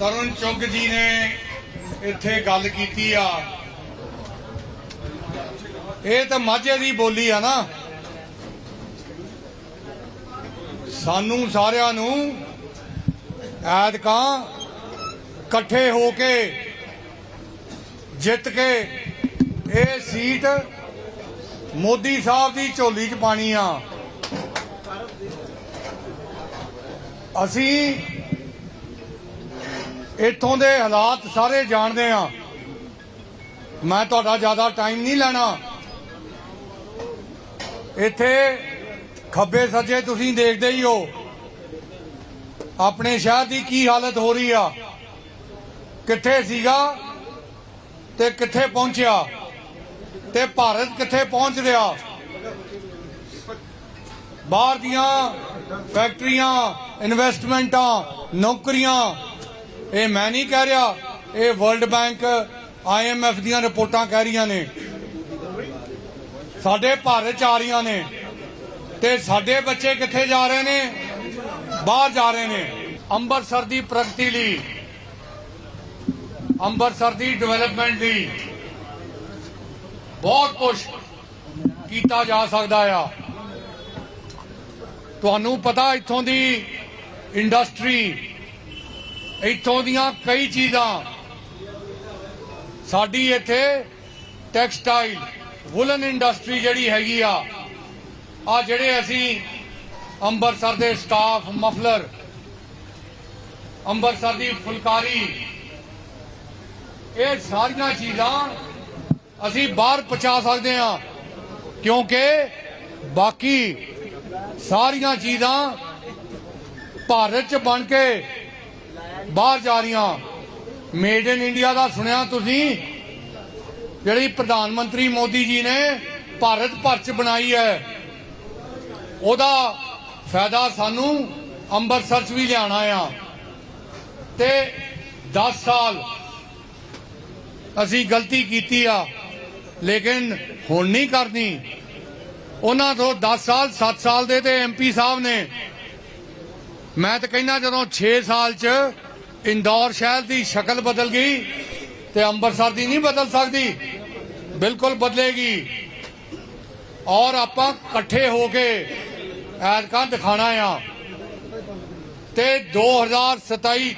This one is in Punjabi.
ਤਰੁਣ ਚੁੱਗ ਜੀ ਨੇ ਇੱਥੇ ਗੱਲ ਕੀਤੀ ਆ। ਇਹ ਤਾਂ ਮਾਝੇ ਦੀ ਬੋਲੀ ਆ ਨਾ। ਸਾਨੂੰ ਸਾਰਿਆਂ ਨੂੰ ਐਤਕਾਂ ਇਕੱਠੇ ਹੋ ਕੇ, ਜਿੱਤ ਕੇ ਇਹ ਸੀਟ ਮੋਦੀ ਸਾਹਿਬ ਦੀ ਝੋਲੀ 'ਚ ਪਾਣੀ ਆ। ਅਸੀਂ ਇੱਥੋਂ ਦੇ ਹਾਲਾਤ ਸਾਰੇ ਜਾਣਦੇ ਆ ਮੈਂ ਤੁਹਾਡਾ ਜ਼ਿਆਦਾ ਟਾਈਮ ਨਹੀਂ ਲੈਣਾ। ਇੱਥੇ ਖੱਬੇ ਸੱਜੇ ਤੁਸੀਂ ਦੇਖਦੇ ਹੀ ਹੋ। ਆਪਣੇ ਸ਼ਹਿਰ ਦੀ ਕੀ ਹਾਲਤ ਹੋ ਰਹੀ ਆ। ਕਿੱਥੇ ਸੀਗਾ ਤੇ ਕਿੱਥੇ ਪਹੁੰਚਿਆ ਤੇ ਭਾਰਤ ਕਿੱਥੇ ਪਹੁੰਚ ਰਿਹਾ। ਬਾਹਰ ਦੀਆਂ ਫੈਕਟਰੀਆਂ ਇਨਵੈਸਟਮੈਂਟਾਂ ਨੌਕਰੀਆਂ ਇਹ ਮੈਂ ਨਹੀਂ ਕਹਿ ਰਿਹਾ, ਇਹ ਵਰਲਡ ਬੈਂਕ ਆਈਐਮਐਫ ਦੀਆਂ ਰਿਪੋਰਟਾਂ ਕਹਿ ਰਹੀਆਂ ਨੇ। ਸਾਡੇ ਭਾਰਤ ਚ ਆ ਰਹੀਆਂ ਨੇ ਤੇ ਸਾਡੇ ਬੱਚੇ ਕਿੱਥੇ ਜਾ ਰਹੇ ਨੇ? ਬਾਹਰ ਜਾ ਰਹੇ ਨੇ। ਅੰਮ੍ਰਿਤਸਰ ਦੀ ਪ੍ਰਗਤੀ ਲਈ, ਅੰਮ੍ਰਿਤਸਰ ਦੀ ਡਿਵੈਲਪਮੈਂਟ ਲਈ ਬਹੁਤ ਕੁਝ ਕੀਤਾ ਜਾ ਸਕਦਾ ਆ। ਤੁਹਾਨੂੰ ਪਤਾ ਇੱਥੋਂ ਦੀ ਇੰਡਸਟਰੀ ਇੱਥੋਂ ਦੀਆਂ ਕਈ ਚੀਜ਼ਾਂ। ਸਾਡੀ ਇੱਥੇ ਟੈਕਸਟਾਈਲ, ਵੁਲਨ ਇੰਡਸਟਰੀ ਜਿਹੜੀ ਹੈਗੀ ਆ ਆ ਜਿਹੜੇ ਅਸੀਂ ਅੰਮ੍ਰਿਤਸਰ ਦੇ ਸਟਾਫ, ਮਫਲਰ ਅੰਮ੍ਰਿਤਸਰ ਦੀ ਫੁਲਕਾਰੀ, ਇਹ ਸਾਰੀਆਂ ਚੀਜ਼ਾਂ ਅਸੀਂ ਬਾਹਰ ਪਹੁੰਚਾ ਸਕਦੇ ਹਾਂ, ਕਿਉਂਕਿ ਬਾਕੀ ਸਾਰੀਆਂ ਚੀਜ਼ਾਂ ਭਾਰਤ ਚ ਬਣ ਕੇ ਬਾਹਰ ਜਾ ਰਹੀਆਂ। ਮੇਡ ਇਨ ਇੰਡੀਆ ਦਾ ਸੁਣਿਆ ਤੁਸੀਂ? ਜਿਹੜੀ ਪ੍ਰਧਾਨ ਮੰਤਰੀ ਮੋਦੀ ਜੀ ਨੇ ਭਾਰਤ ਭਰ ਚ ਬਣਾਈ ਹੈ, ਉਹਦਾ ਫਾਇਦਾ ਸਾਨੂੰ ਅੰਮ੍ਰਿਤਸਰ ਚ ਵੀ ਲਿਆਣਾ ਆ। ਤੇ 10 ਸਾਲ ਅਸੀਂ ਗਲਤੀ ਕੀਤੀ ਆ, ਲੇਕਿਨ ਹੁਣ ਨਹੀਂ ਕਰਨੀ। ਉਹਨਾਂ ਤੋਂ 10 ਸਾਲ 7 ਸਾਲ ਦੇ ਤੇ ਐਮਪੀ ਸਾਹਿਬ ਨੇ। ਮੈਂ ਤਾਂ ਕਹਿੰਦਾ ਜਦੋਂ 6 ਸਾਲ ਚ ਇੰਦੌਰ ਸ਼ਹਿਰ ਦੀ ਸ਼ਕਲ ਬਦਲ ਗਈ ਤੇ ਅੰਮ੍ਰਿਤਸਰ ਦੀ ਨਹੀਂ ਬਦਲ ਸਕਦੀ ਬਿਲਕੁਲ ਬਦਲੇਗੀ ਔਰ ਆਪਾਂ ਇਕੱਠੇ ਹੋ ਕੇ ਐਤਕਾਂ ਦਿਖਾਣਾ ਆ ਤੇ 2027